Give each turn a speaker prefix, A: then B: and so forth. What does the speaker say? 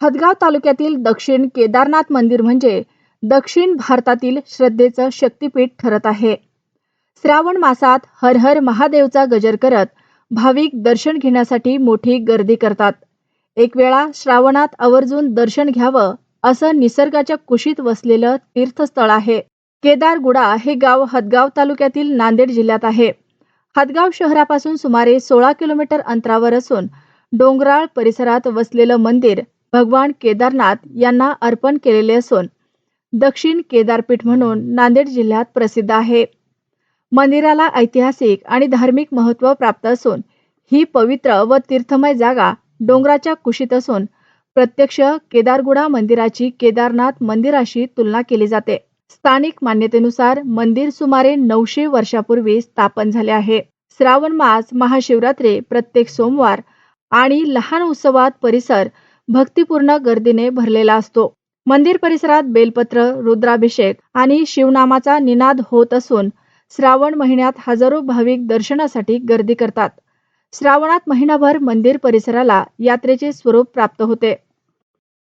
A: हदगाव तालुक्यातील दक्षिण केदारनाथ मंदिर म्हणजे दक्षिण भारतातील श्रद्धेचं शक्तीपीठ ठरत आहे. श्रावण मासात हर हर महादेवचा गजर करत भाविक दर्शन घेण्यासाठी मोठी गर्दी करतात. एक वेळा श्रावणात आवर्जून दर्शन घ्यावं असं निसर्गाच्या कुशीत वसलेलं तीर्थस्थळ आहे. केदारगुडा हे गाव हदगाव तालुक्यातील नांदेड जिल्ह्यात आहे. हदगाव शहरापासून सुमारे सोळा किलोमीटर अंतरावर असून डोंगराळ परिसरात वसलेलं मंदिर भगवान केदारनाथ यांना अर्पण केलेले असून दक्षिण केदारपीठ म्हणून नांदेड जिल्ह्यात प्रसिद्ध आहे. मंदिराला ऐतिहासिक आणि धार्मिक महत्त्व प्राप्त असून ही पवित्र व तीर्थमय जागा डोंगराच्या कुशीत असून प्रत्यक्ष केदारगुडा मंदिराची केदारनाथ मंदिराशी तुलना केली जाते. स्थानिक मान्यतेनुसार मंदिर सुमारे नऊशे वर्षापूर्वी स्थापन झाले आहे. श्रावण मास महाशिवरात्री प्रत्येक सोमवार आणि लहान उत्सवात परिसर भक्तिपूर्ण गर्दीने भरलेला असतो. मंदिर परिसरात बेलपत्र रुद्राभिषेक आणि शिवनामाचा निनाद होत असून श्रावण महिन्यात हजारो भाविक दर्शनासाठी गर्दी करतात. श्रावणात महिनाभर मंदिर परिसराला यात्रेचे स्वरूप प्राप्त होते.